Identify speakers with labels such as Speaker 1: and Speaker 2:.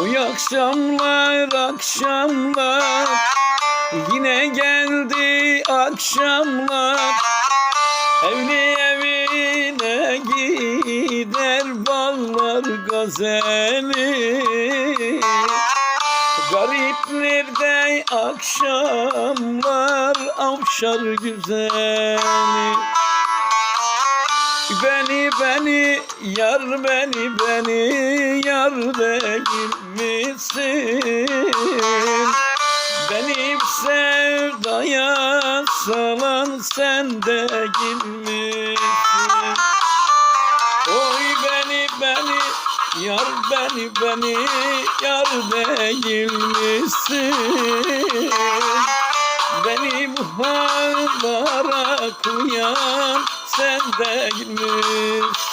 Speaker 1: Uy akşamlar akşamlar. Yine geldi akşamlar. Evli evine gider ballar gazeli. Gariplerde akşamlar avşar güzeli Beni beni yar beni beni yar değil misin? Benim sevdaya salan sen değil misin? Oy beni beni yar beni beni yar değil misin? Beni bu hallara koyan sen değil misin?